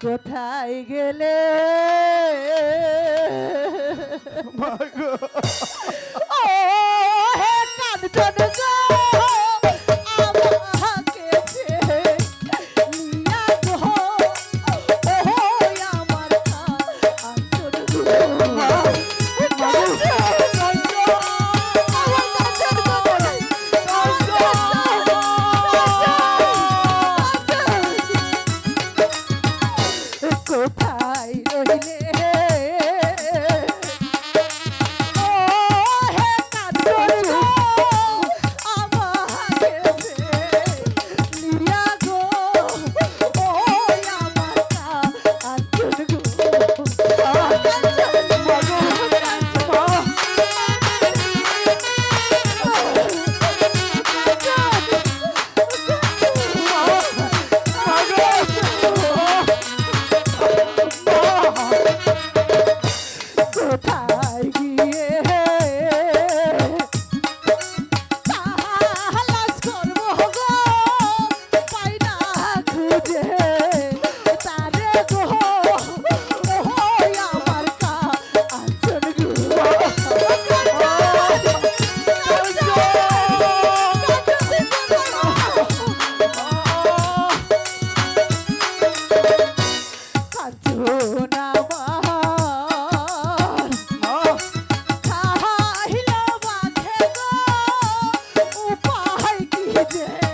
কোথায় গেলে? ও হে কাঞ্চন power. যায়